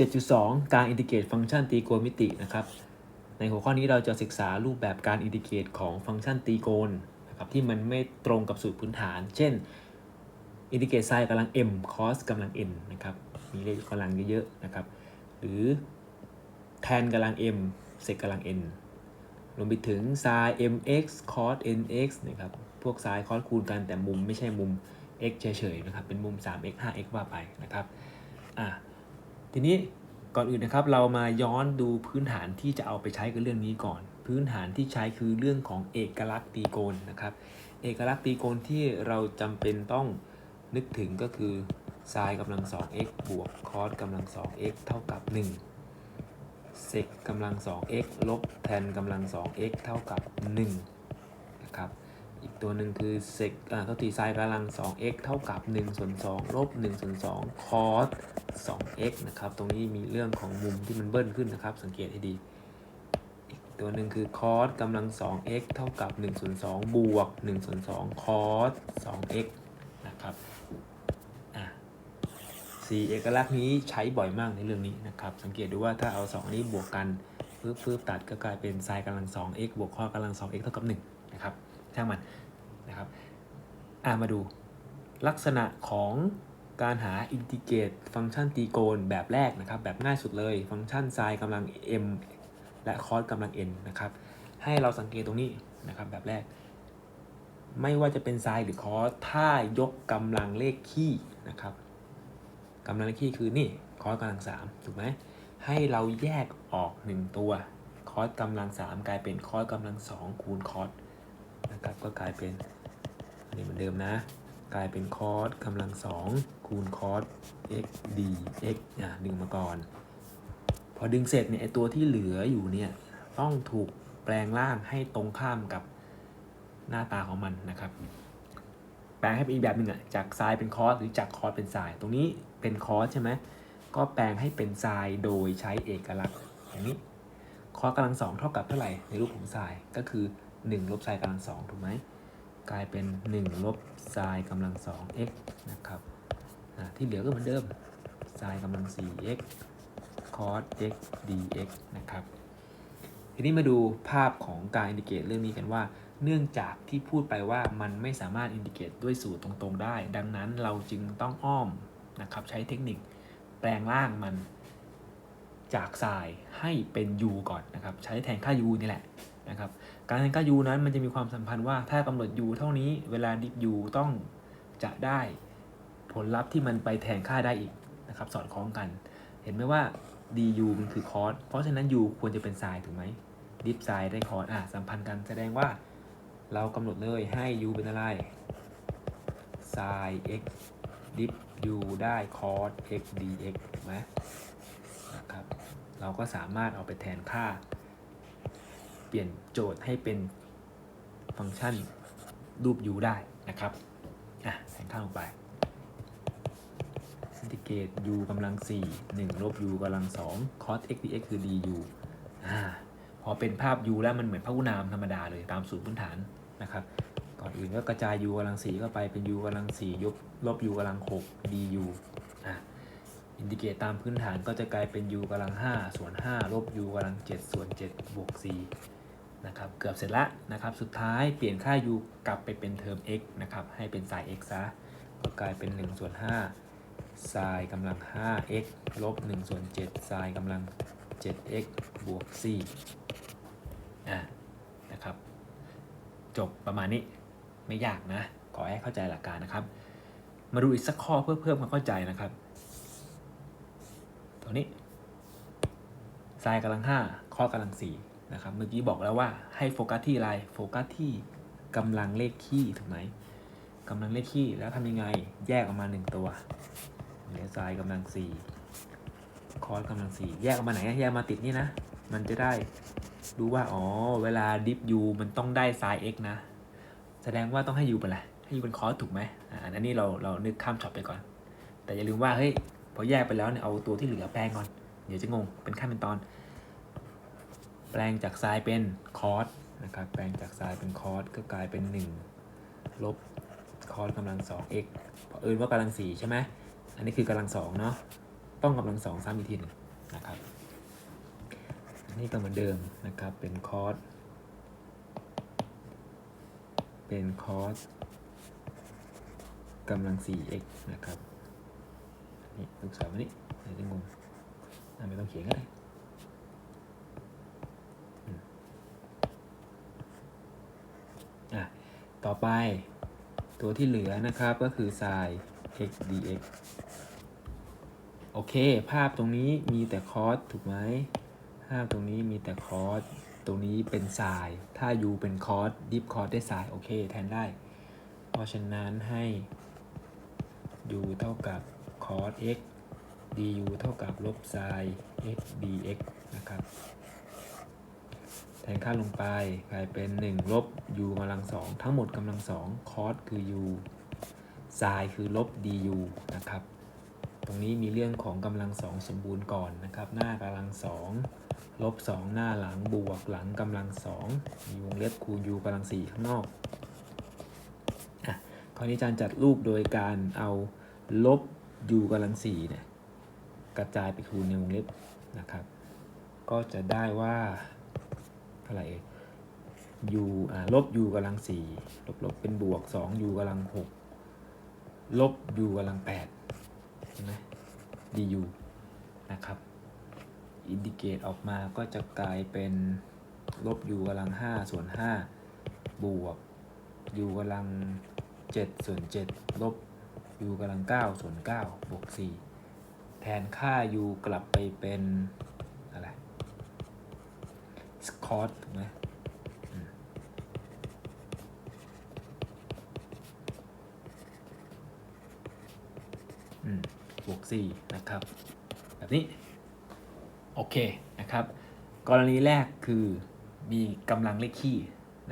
7.2 การอินทิเกรตฟังก์ชันตรีโกณมิตินะครับ ในหัวข้อนี้เราจะศึกษารูปแบบการอินทิเกรตของฟังก์ชันตรีโกณนะครับที่มันไม่ตรงกับสูตรพื้นฐาน เช่น อินทิเกรตไซน์กำลัง m cos กำลัง n นะครับ มีเลขกำลังเยอะๆนะครับ หรือแทนกำลัง m เซกกำลัง n รวมไปถึง sin mx cos nx นะครับ พวก sin cos คูณกันแต่มุมไม่ใช่มุม x เฉยๆนะครับ เป็นมุม 3x 5x ว่าไปนะครับ อะ ทีนี้ก่อนอื่นนะครับเรามาย้อนดูพื้นฐานที่จะเอาไปใช้กับเรื่องนี้ก่อน พื้นฐานที่ใช้คือเรื่องของเอกลักษณ์ตรีโกณนะครับ เอกลักษณ์ตรีโกณที่เราจำเป็นต้องนึกถึงก็คือ sin กำลัง 2x บวก cos กำลัง 2x เท่ากับ1 sec กำลัง 2x ลบ tan กำลัง 2x เท่ากับ1นะครับ อีกตัวหนึ่งคือ sec อ่าเท่าที่ sin กำลัง 2x เท่ากับ 1 ส่วน 2 ลบ 1 ส่วน 2 cos 2x นะครับ ตรงนี้มีเรื่องของมุมที่มันเบิ้ลขึ้นนะครับ สังเกตให้ดี อีกตัวหนึ่งคือ cos กำลัง 2x เท่ากับ 1 ส่วน 2 บวก 1 ส่วน 2 cos 2x นะครับ อะสี่เอกลักษณ์นี้ใช้บ่อยมากในเรื่องนี้นะครับ สังเกตดูว่าถ้าเอา 2 อันนี้บวกกันปึ๊บปึ๊บตัดก็กลายเป็น sin กำลัง 2x บวก cos กำลัง 2x เท่ากับ 1 นะครับ ช่างมันนะครับอ่ามาดูลักษณะของการหาอินทิเกรตฟังก์ชันตรีโกณแบบแรกนะครับ แบบง่ายสุดเลยฟังก์ชัน sin กำลัง m และ cos กำลัง n นะครับ ให้เราสังเกตตรงนี้นะครับแบบแรก ไม่ว่าจะเป็น sin หรือ cos ถ้ายกกำลังเลขคี่นะครับกำลังเลขคี่คือนี่ cos กำลัง3ถูกไหมให้เราแยกออก 1 ตัว cos กำลัง 3 กลายเป็น cos กำลัง2คูณ cos นะครับ ก็กลายเป็นอันนี้เหมือนเดิมนะ กลายเป็น cos กำลัง2คูณ cos x dx อะดึงมาก่อน พอดึงเสร็จเนี่ยไอตัวที่เหลืออยู่เนี่ยต้องถูกแปลงร่างให้ตรงข้ามกับหน้าตาของมันนะครับ แปลงให้เป็นอีกแบบหนึ่งอะจากไซน์เป็นคอสหรือจากคอสเป็นไซน์ตรงนี้เป็นคอสใช่ไหมก็แปลงให้เป็นไซน์โดยใช้เอกลักษณ์อย่างนี้คอสกำลังสองเท่ากับเท่าไหร่ในรูปของไซน์ก็คือ 1ลบไซน์กำลังสองถูกไหมกลายเป็น 1 ลบไซน์กำลัง 2x นะครับที่เหลือก็เหมือนเดิมไซน์กำลัง 4x cos x dx นะครับทีนี้มาดูภาพของการอินดิเกตเรื่องนี้กันว่า เนื่องจากที่พูดไปว่ามันไม่สามารถอินดิเกตด้วยสูตรตรงๆได้ ดังนั้นเราจึงต้องอ้อมนะครับใช้เทคนิคแปลงร่างมันจากทรายให้เป็น u ก่อนนะครับ ใช้แทนค่า u นี่แหละ นะครับการแทนค่า u นั้นมันจะมีความสัมพันธ์ว่าถ้ากำหนด u เท่านี้เวลาดิฟ u ต้องจะได้ผลลัพธ์ที่มันไปแทนค่าได้อีกนะครับสอดคล้องกัน เห็นไหมว่า du มันคือคอสเพราะฉะนั้น u ควรจะเป็นไซน์ถูกไหมดิฟไซน์ได้คอสอะสัมพันธ์กันแสดงว่าเรากำหนดเลยให้ u เป็นอะไร sin x ดิฟ u ได้ cos x dx ถูกไหมนะครับ เราก็สามารถเอาไปแทนค่า เปลี่ยนโจทย์ให้เป็นฟังก์ชันรูป u ได้นะครับอะแทนค่าลงไปอินทิเกรต u กำลัง 4 1ลบ u กำลัง2 cos x dx คือ du อ่าพอเป็นภาพ u แล้วมันเหมือนพหุนามธรรมดาเลยตามสูตรพื้นฐานนะครับ ก่อนอื่นก็กระจาย u กำลัง4เข้าไปเป็น u กำลัง 4ยกลบ u กำลัง 6 du อะอินทิเกรตตามพื้นฐานก็จะกลายเป็น u กำลัง 5 ส่วน 5 ลบ u กำลัง 7 ส่วน 7 บวก 4 นะครับเกือบเสร็จล้วนะครับสุดท้ายเปลี่ยนค่า u กลับไปเป็นเทอม x นะครับให้เป็น sin x ซะก็กลายเป็น1ส่วน5 sin กำลัง 5x ลบ1ส่วน7 sin กำลัง 7x บวก4อะนะครับจบประมาณนี้ไม่ยากนะขอให้เข้าใจหลักการนะครับ มาดูอีกสักข้อเพื่อเพิ่มความเข้าใจนะครับตัวนี้ sin กำลัง 5 ข้อกำลัง 4 นะครับ เมื่อกี้บอกแล้วว่าให้โฟกัสที่อะไรโฟกัสที่กำลังเลขคี่ถูกไหมกำลังเลขคี่แล้วทำยังไงแยกออกมา 1 ตัวเหลือ sin กำลัง4คอสกำลัง4แยกออกมาไหนแยกมาติดนี่นะ มันจะได้รู้ว่าอ๋อเวลาดิฟ u มันต้องได้ sin x นะ แสดงว่าต้องให้ u เป็นอะไรให้ u เป็นคอสถูกไหมอ่าอันนี้เราเรานึกข้ามช็อตไปก่อน แต่อย่าลืมว่าเฮ้ยพอแยกไปแล้วเนี่ยเอาตัวที่เหลือแปลงก่อนเดี๋ยวจะงงเป็นขั้นเป็นตอน แปลงจากไซน์เป็นคอสนะครับ แปลงจากไซน์เป็นคอสก็กลายเป็น 1 ลบคอสกำลัง2 x เพราะเอิญว่ากำลัง4ใช่ไหม อันนี้คือกำลัง2เนาะ ต้องกำลัง2ซ้ำอีกทีหนึงนะครับ อันนี่ก็เหมือนเดิมนะครับ เป็นคอส เป็นคอสกำลัง 4x นะครับ นี่ลูกศรมานี่เดี๋ยวจะงงอะไม่ต้องเขียนก็ได้ อะ ต่อไป ตัวที่เหลือนะครับก็คือ sin x dx โอเค ภาพตรงนี้มีแต่คอสถูกไหมภาพตรงนี้มีแต่คอสตรงนี้เป็น sin ถ้า u เป็นคอสดิฟคอสได้ sin โอเค แทนได้ เพราะฉะนั้นให้ u เท่ากับ cos x du เท่ากับลบ sin x dx นะครับ แทนค่าลงไปกลายเป็น 1 ลบ u กำลังสองทั้งหมดกำลังสอง cos คือ u sin คือลบ du นะครับ ตรงนี้มีเรื่องของกำลังสองสมบูรณ์ก่อนนะครับ หน้ากำลังสองลบ 2 หน้าหลังบวกหลังกำลังสองมีวงเล็บคูณ u กำลังสี่ข้างนอกอะคราวนี้อาจารย์จัดรูปโดยการเอาลบ u กำลังสี่เนี่ยกระจายไปคูณในวงเล็บนะครับ ก็จะได้ว่า ท่าไหร่ u อ่าลบ u กำลังสี่ลบลบเป็นบวก2 u กำลังหกลบ u กำลังแปดเห็นไหม du นะครับ อินดิเกตออกมาก็จะกลายเป็นลบ u กำลัง5ส่วน5บวก u กำลัง7ส่วน7ลบ u กำลัง9ส่วน9บวก4แทนค่า u กลับไปเป็น คอตถูกไหมอืมบวกสี่นะครับ แบบนี้ โอเคนะครับ กรณีแรกคือมีกำลังเลขคี่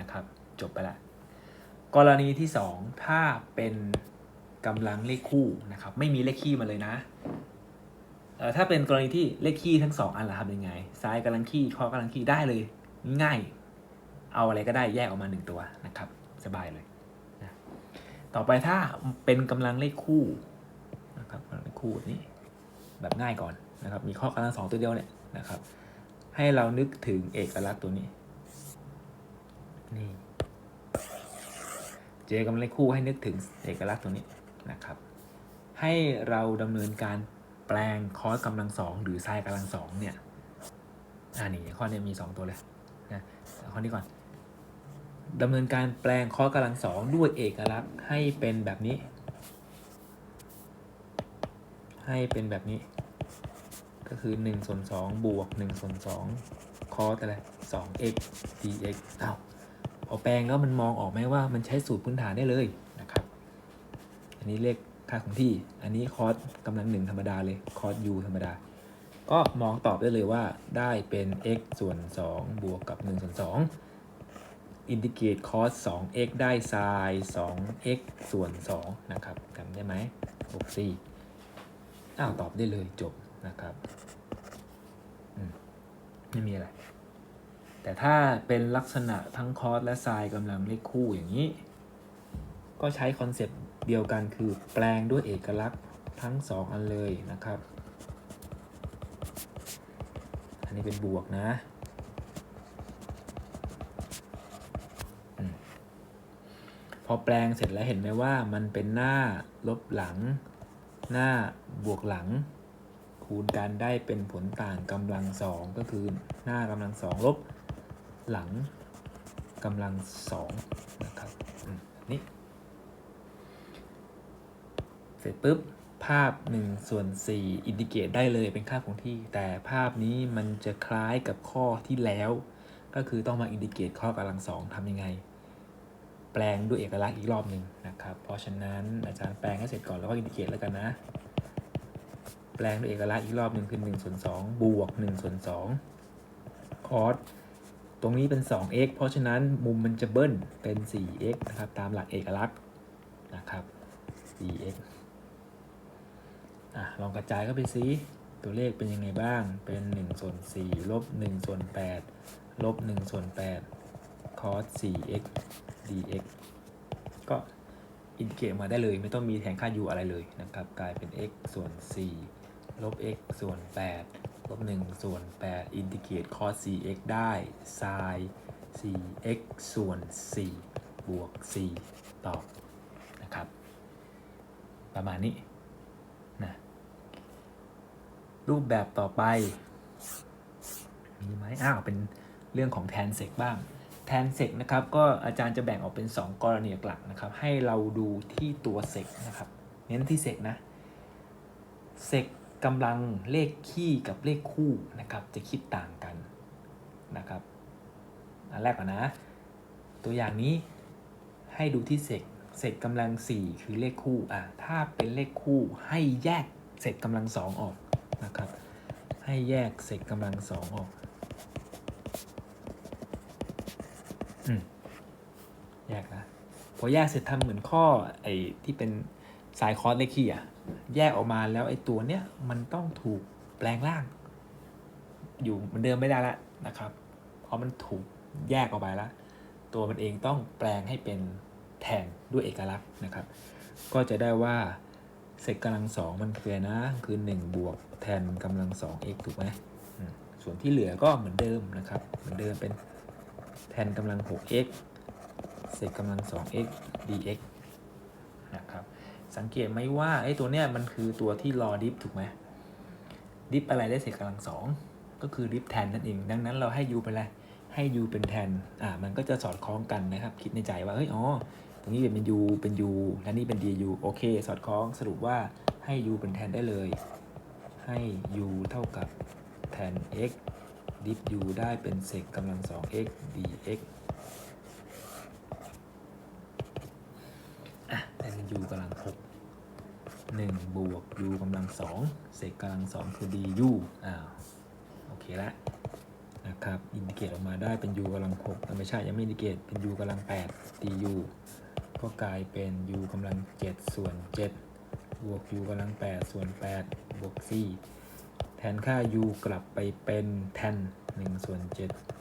นะครับ จบไปละ กรณีที่ 2 ถ้าเป็นกำลังเลขคู่นะครับ ไม่มีเลขคี่มาเลยนะถ้าเป็นกรณีที่เลขคี่ทั้งสองอันล่ะทำยังไง ซ้ายกำลังคี่ขวากำลังคี่ได้เลย ง่าย เอาอะไรก็ได้แยกออกมาหนึ่งตัวนะครับ สบายเลยนะต่อไปถ้าเป็นกำลังเลขคู่นะครับกำลังเลขคู่นี้แบบง่ายก่อนนะครับ มีข้อกำลังสองตัวเดียวเนี่ยนะครับ ให้เรานึกถึงเอกลักษณ์ตัวนี้นี่เจอกำลังเลขคู่ให้นึกถึงเอกลักษณ์ตัวนี้นะครับ ให้เราดำเนินการแปลงคอสกำลังสองหรือไซน์กำลังสองเนี่ย อ่านี่ข้อนี้มี2ตัวเลย เอาข้อนี้ก่อนดำเนินการแปลงคอสกำลังสองด้วยเอกลักษณ์ให้เป็นแบบนี้ ให้เป็นแบบนี้ ก็คือ1ส่วน2บวก1ส่วน2คอสอะไร 2x dx อ้าพอแปลงแล้วมันมองออกไหมว่ามันใช้สูตรพื้นฐานได้เลยนะครับ อันนี้เลขค่าของที่ อันนี้คอสกำลังหนึ่งธรรมดาเลย คอส u ธรรมดา ก็มองตอบได้เลยว่าได้เป็น x ส่วน 2 บวกกับ1ส่วน2อินทิเกรต cos 2x ได้ sin 2x ส่วน 2 นะครับจำได้ไหมบวก4อ้าวตอบได้เลยจบนะครับมไม่มีอะไร แต่ถ้าเป็นลักษณะทั้ง cos และ sin กำลังเลขคู่อย่างนี้ ก็ใช้คอนเซปต์เดียวกันคือแปลงด้วยเอกลักษณ์ทั้ง2อันเลยนะครับ อั นี้เป็นบวกนะอพอแปลงเสร็จแล้วเห็นไหมว่ามันเป็นหน้าลบหลัง หน้าบวกหลัง คูณกันได้เป็นผลต่างกำลังสองก็คือหน้ากำลังสองลบหลังกำลังสองนะครับนี้เสร็จปุ๊บ ภาพ1ส่วน4อินดิเกตได้เลยเป็นค่าคงที่ แต่ภาพนี้มันจะคล้ายกับข้อที่แล้ว ก็คือต้องมาอินดิเกตข้อกำลังสองทำยังไง แปลงด้วยเอกลักษณ์อีกรอบหนึ่งนะครับ เพราะฉะนั้นอาจารย์แปลงให้เสร็จก่อนแล้วก็อินดิเกตแล้วกันนะ แปลงด้วยเอกลักษณ์อีกรอบหนึ่งคือ1ส่วน2บวก1ส่วน2คอสตรงนี้เป็น 2x เพราะฉะนั้นมุมมันจะเบิ้ลเป็น 4x นะครับ ตามหลักเอกลักษณ์นะครับ 4x อะลองกระจายเข้าไปซิตัวเลขเป็นยังไงบ้าง เป็น1ส่วน4ลบ1ส่วน8ลบ1ส่วน8 cos 4x dx ก็อินเกตมาได้เลย ไม่ต้องมีแทนค่า u อะไรเลยนะครับ กลายเป็น x ส่วน4ลบ x ส่วน8ลบ1ส่วน8อินทิเกรต cos 4x ได้ sin 4x ส่วน 4 บวก 4 ตอบนะครับ ประมาณนี้นะ รูปแบบต่อไป มีไหมอ้าวเป็นเรื่องของแทนเซกบ้างแทนเซกนะครับก็อาจารย์จะแบ่งออกเป็น 2 กรณีหลักนะครับ ให้เราดูที่ตัวเซกนะครับเน้นที่เซกนะเซกกำลังเลขคี่กับเลขคู่นะครับ จะคิดต่างกันนะครับอันแรกก่อนนะ ตัวอย่างนี้ให้ดูที่เซกเซกกำลัง 4 คือเลขคู่อะถ้าเป็นเลขคู่ให้แยกเซกกำลัง 2 ออก นะครับ ให้แยกเซกกำลัง2องอกอืมแยกนะพอแยกเสร็จทำเหมือนข้อไอ้ที่เป็นสายคอร์สเลขคี่อะแยกออกมาแล้วไอ้ตัวเนี้ยมันต้องถูกแปลงร่าง อยู่เหมือนเดิมไม่ได้ละนะครับ เพราะมันถูกแยกออกไปแล้ว ตัวมันเองต้องแปลงให้เป็นแทนด้วยเอกลักษณ์นะครับ ก็จะได้ว่า เศษกำลังสองมันคืออะไรนะ คือ 1 บวกแทนกำลัง 2x ถูกไหมส่วนที่เหลือก็เหมือนเดิมนะครับ เหมือนเดิมเป็นแทนกำลัง 6x เศษกำลัง 2x dx นะครับ สังเกตไหมว่าไอ้ตัวเนี้ยมันคือตัวที่รอดิฟถูกไหมดิฟอะไรได้เศษกำลังสองก็คือดิฟแทนนั่นเอง ดังนั้นเราให้ u เป็นอะไร ให้ u เป็นแทน อ่า มันก็จะสอดคล้องกันนะครับ คิดในใจว่า เฮ้ย อ๋อ รงนี้เป็น u เป็น u และนี่เป็น du โอเค สอดคล้องสรุปว่าให้ u เป็นแทนได้เลย ให้ u เท่ากับแทน x ดิฟ u ได้เป็นเศษกำลัง 2x dx อะได้เป็น u กำลัง 6 1 บวก u กำลัง 2 เศษกำลัง 2 คือ du อ้าว โอเคละนะครับ อินดิเกตออกมาได้เป็น u กำลัง6แต่ไม่ใช่ยังไม่อินดิเกตเป็น u กำลัง 8 du ก็กลายเป็น u กำลัง7ส่วน7บวก u กำลัง8ส่วน8บวก4แทนค่า u กลับไปเป็นแทน1ส่วน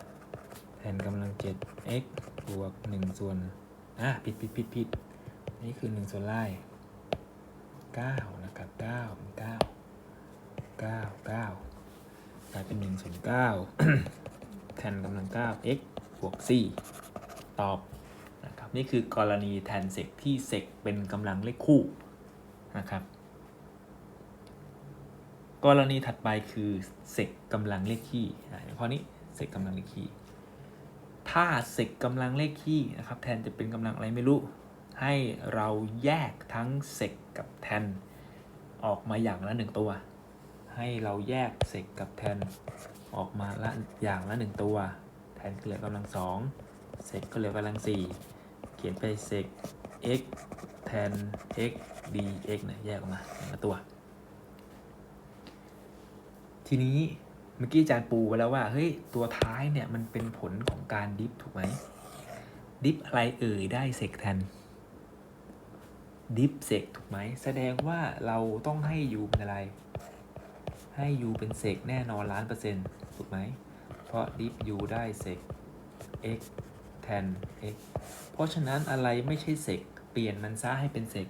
7แทนกำลัง7 x บวก1ส่วนอะผิดผิดผิดผิดนี่คือ 1 ส่วนไล่9นะครับ9เป็น9 9 9กลายเป็น 1 ส่วน9แทนกำลัง9 x บวก4ตอบับนี่คือกรณีแทนเซกที่เซกเป็นกำลังเลขคู่นะครับ กรณีถัดไปคือเซกกำลังเลขคี่อะข้อนี้เซกกำลังเลขคี่ถ้าเซกกำลังเลขคี่นะครับแทนจะเป็นกำลังอะไรไม่รู้ ให้เราแยกทั้งเซกกับแทนออกมาอย่างละหนึ่งตัว ให้เราแยกเซกกับแทนออกมาละอย่างละหนึ่งตัว แทนก็เหลือกำลังสองเซกก็เหลือกำลังสี่ เขียนไปเซก x แทน x dx เนี่ยแยกออกมาอย่งตัว ทีนี้เมื่อกี้อาจารย์ปูไปแล้วว่า เฮ้ย ตัวท้ายเนี่ย มันเป็นผลของการดิฟถูกไหม ดิฟอะไรเอ่ยได้เซกแทน ดิฟเซกถูกไหม แสดงว่าเราต้องให้ u เป็นอะไร ให้ u เป็นเซกแน่นอนล้านเปอร์เซ็นต์ถูกไหม เพราะดิฟ u ได้เซก x แทน x เพราะฉะนั้นอะไรไม่ใช่เซกเปลี่ยนมันซะให้เป็นเซก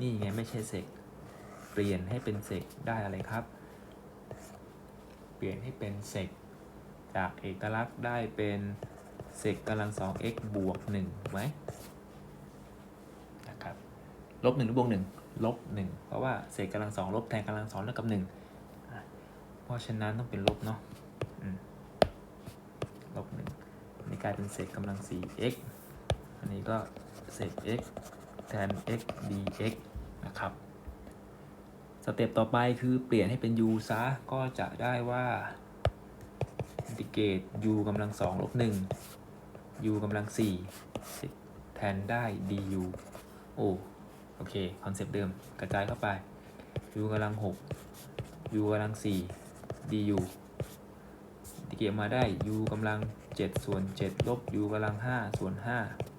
นี่ไงไม่ใช่เซกเปลี่ยนให้เป็นเซกได้อะไรครับ เปลี่ยนให้เป็นเซกจากเอกลักษณ์ได้เป็นเซกกำลัง 2x บวก1ไหมนะครับลบ1หรือบวก1ลบ1เพราะว่าเศษกำลัง2ลบแทนกำลัง2เท่ากับ1อะเพราะฉะนั้นต้องเป็นลบเนาะอืมลบ1นี่ กลายเป็นเศษกำลัง 4x อันนี้ก็เศษ x แทน x dx นะครับสเต็ปต่อไปคือเปลี่ยนให้เป็น u ซะ ก็จะได้ว่าอินทิเกรต u กำลัง2ลบ1 u กำลัง4แทนได้ du โอ้โอเค คอนเซปต์เดิมกระจายเข้าไป u กำลัง6 u กำลัง4 du อินทิเกรตมาได้ u กำลัง 7 ส่วน 7 ลบ u กำลัง 5 ส่วน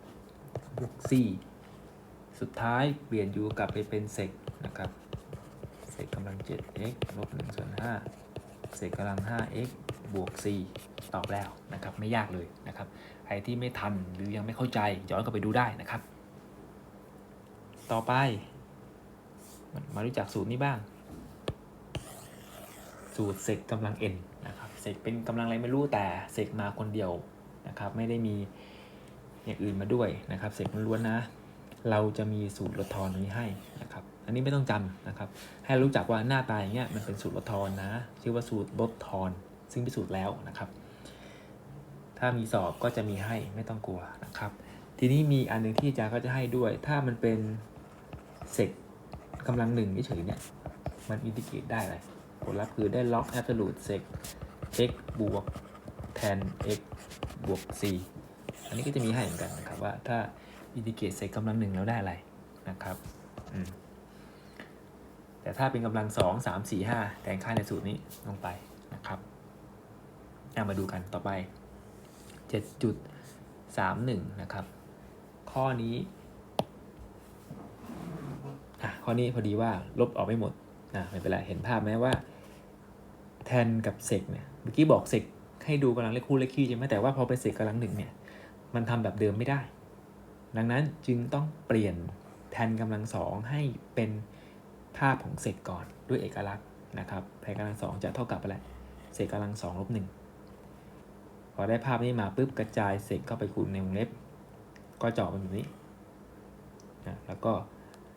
5บวก4สุดท้ายเปลี่ยน u กลับไปเป็นเซกนะครับเศษกำลัง 7x ลบ 1 ส่วน 5เศษกำลัง 5x บวก 4 ตอบแล้วนะครับ ไม่ยากเลยนะครับ ใครที่ไม่ทันหรือยังไม่เข้าใจ ย้อนกลับไปดูได้นะครับ ต่อไป มารู้จักสูตรนี้บ้าง สูตรเซกกำลัง n เซกเป็นกำลังอะไรไม่รู้แต่เซกมาคนเดียวนะครับ ไม่ได้มีอย่างอื่นมาด้วยนะครับเซกล้วนนะ เราจะมีสูตรลดทอนนี้ให้นะครับ อันนี้ไม่ต้องจำนะครับ ให้รู้จักว่าหน้าตาอย่างเงี้ยมันเป็นสูตรลดทอนนะ ชื่อว่าสูตรลดทอนซึ่งพิสูจน์แล้วนะครับ ถ้ามีสอบก็จะมีให้ไม่ต้องกลัวนะครับ ทีนี้มีอันหนึ่งที่อาจารย์ก็จะให้ด้วย ถ้ามันเป็นเซกกำลังหนึ่งเฉยเนี่ยมันอินทิเกรตได้อะไรผลลัพธ์คือได้ล็อกแอบสูตเซก x บวก tan x บวก c อันนี้ก็จะมีให้เหมือนกันนะครับว่าถ้าอินทิเกรตเซกกำลังหนึ่งแล้วได้อะไรนะครับแต่ถ้าเป็นกำลัง2 3 4 5แต่งค่าในสูตรนี้ลงไปนะครับเอามาดูกันต่อไป7.31นะครับ ข้อนี้อะข้อนี้พอดีว่าลบออกไม่หมดนะไม่เป็นไรเห็นภาพไหมว่า แทนกับเซกเนี่ย เมื่อกี้บอกเซกให้ดูกำลังเลขคู่เลขคี่ใช่ไหมแต่ว่าพอเป็นเซกกำลังหนึ่งเนี่ย มันทำแบบเดิมไม่ได้ ดังนั้นจึงต้องเปลี่ยนแทนกำลังสองให้เป็นภาพของเซกก่อนด้วยเอกลักษณ์นะครับแทนกำลังสองจะเท่ากับอะไรเซกกำลังสองลบหนึ่งพอได้ภาพนี้มาปุ๊บกระจายเซกเข้าไปคูณในวงเล็บ ก็จาะเป็นแบบนี้นะแล้วก็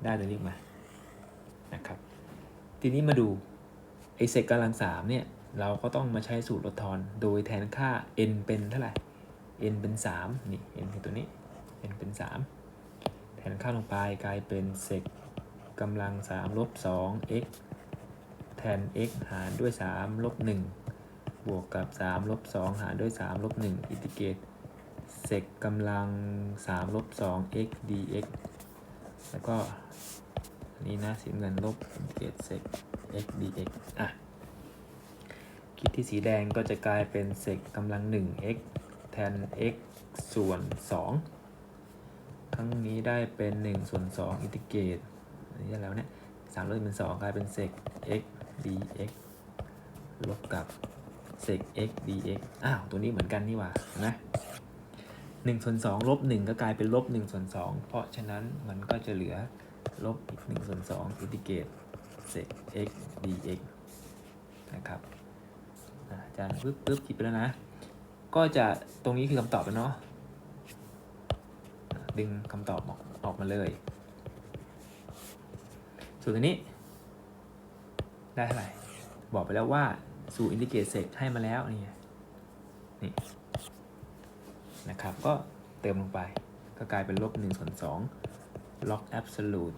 ได้ตัวเลขมานะครับ ทีนี้มาดูไอเซกกำลังสามเนี่ย เราก็ต้องมาใช้สูตรลดทอน โดยแทนค่า n เป็นเท่าไหร่ n เป็น 3 นี่ n คือตัวนี้ n เป็น 3 แทนค่าลงไปกลายเป็นเซกกำลัง 3 ลบ 2 x แทน x หารด้วย 3 ลบ 1 บวกกับ 3 ลบ 2 หารด้วย 3 ลบ 1 อินทิเกรตเซกกำลัง 3 ลบ 2 x dx แล้วก็นนี้นะสีเงินลบอินทิเกรตเซก x dx อะ คิดที่สีแดงก็จะกลายเป็นเซกกำลัง 1 x แทน x ส่วน 2 ทั้งนี้ได้เป็น 1 ส่วน 2 อินทิเกรตอันนี้แล้วเนี่ยสามลบเป็น 2 กลายเป็นเซก x dx ลบกับเซก x dx อ้าว ตัวนี้เหมือนกันนี่หว่านไหนึ่งส่วนสองลบหนึ่งก็กลายเป็นลบหนึ่งส่วนสองเพราะฉะนั้นมันก็จะเหลือลบอีกหนึ่งส่วนสองอินทิเกรตเซก x dx นะครับ อะปึ๊บปึ๊บคิดไปแล้วนะ ก็จะตรงนี้คือคำตอบแล้วเนาะ ดึงคำตอบออกออกมาเลย ส่วนตัวนี้ ได้เท่าไหร่ บอกไปแล้วว่าสู่อินทิเกรตเซกให้มาแล้วนี่นี่ นะครับ ก็เติมลงไป ก็กลายเป็นลบ1ส่วน2 log absolute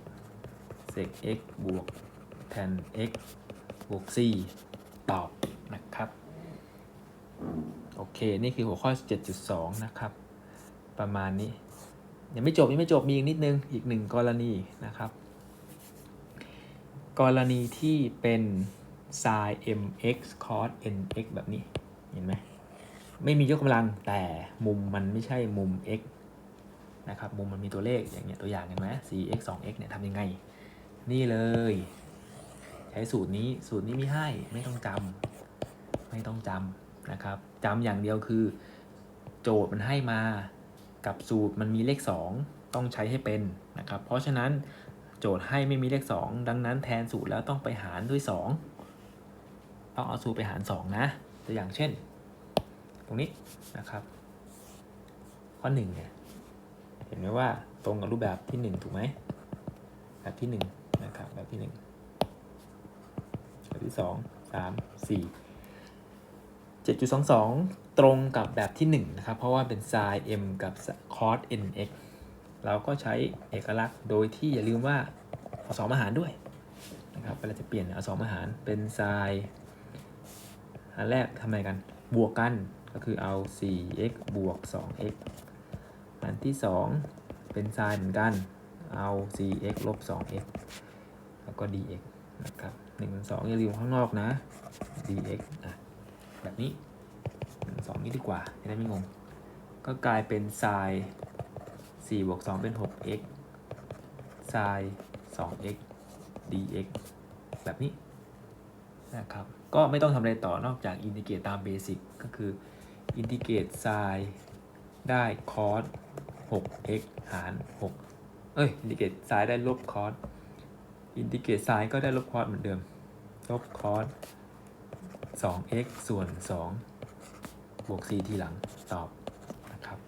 sec x บวก tan x บวก c ตอบนะครับ โอเค นี่คือหัวข้อ 7.2 นะครับ ประมาณนี้ ยังไม่จบยังไม่จบ มีอีกนิดนึง อีกหนึ่งกรณีนะครับ กรณีที่เป็น sin mx cos nx แบบนี้ เห็นไหม ไม่มียกกำลังแต่มุมมันไม่ใช่มุม x นะครับ มุมมันมีตัวเลขอย่างเงี้ยตัวอย่างเห็นไหม 4x 2x เนี่ยทำยังไง นี่เลย ใช้สูตรนี้ สูตรนี้มีให้ ไม่ต้องจำไม่ต้องจำ นะครับจำอย่างเดียวคือ โจทย์มันให้มากับสูตรมันมีเลข 2 ต้องใช้ให้เป็นนะครับ เพราะฉะนั้นโจทย์ให้ไม่มีเลข 2 ดังนั้นแทนสูตรแล้วต้องไปหารด้วย 2 ต้องเอาสูตรไปหาร 2 นะ ตัวอย่างเช่น ตรงนี้นะครับ ข้อ1เนี่ยเห็นไหมว่าตรงกับรูปแบบที่ 1 ถูกไหมแบบที่1นะครับแบบที่ 1 แบบที่ 2 3 4 7.22 ตรงกับแบบที่ 1 นะครับ เพราะว่าเป็น sin m กับ cos nx เราก็ใช้เอกลักษณ์โดยที่อย่าลืมว่าเอาสองมาหารด้วยนะครับเวลาจะเปลี่ยนเอาสองมาหารเป็น sin อันแรกทำไงกัน บวกกันก็คือเอา 4x บวก 2x อันที่ 2 เป็น sin เหมือนกัน เอา 4x ลบ 2x แล้วก็ dx นะครับ1เป็น2อย่าลืมข้างนอกนะ dx อะ แบบนี้1 2นี้ดีกว่าจะได้ไม่งง ก็กลายเป็น sin 4บวก2เป็น 6x sin 2x dx แบบนี้นะครับ ก็ไม่ต้องทำอะไรต่อนอกจากอินทิเกรตตามเบสิกก็คืออินทิเกรต sin ได้ cos 6x หาร 6 เอ้ย อินทิเกรต sin ได้ลบ cos อินทิเกรต sin ก็ได้ลบ cos เหมือนเดิม ลบ cos 2x ส่วน 2 บวก c ทีหลังตอบนะครับ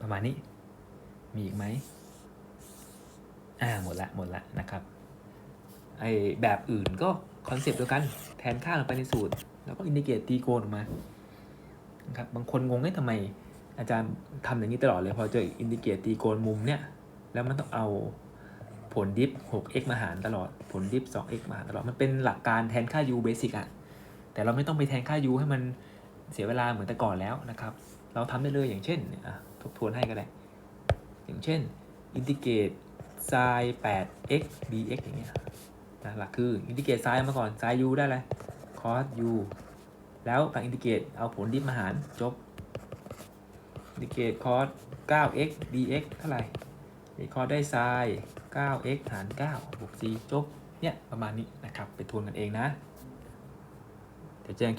ประมาณนี้ มีอีกไหมอ่าหมดละหมดละนะครับไอแบบอื่นก็คอนเซปต์เดียวกันแทนค่าลงไปในสูตร แล้วก็อินดิเกตตีโกนออกมานะครับบางคนงงเอ้ทำไมอาจารย์ทำอย่างนี้ตลอดเลย พอเจออินดิเกตตีโกนมุมเนี่ย แล้วมันต้องเอา ผลดิฟ 6x มาหารตลอด ผลดิฟ 2x มาหารตลอด มันเป็นหลักการแทนค่า u basic อะแต่เราไม่ต้องไปแทนค่า u ให้มันเสียเวลาเหมือนแต่ก่อนแล้วนะครับ เราทำได้เลยอย่างเช่นทบทวนให้ก็ได้ อย่างเช่นอินทิเกรต sin 8x dx อย่างเงี้ยนะหลักคืออินทิเกรต sin มาก่อน sin u ได้เลย cos u แล้วฝั่งอินทิเกรตเอาผลดิฟมาหารจบอินทิเกรต cos 9x dx เท่าไหร่ วิเคราะห์ได้ไซน์ 9x หาร9บวก c จบเนี่ยประมาณนี้นะครับ ไปทวนกันเองนะ เดี๋ยวเจอกัน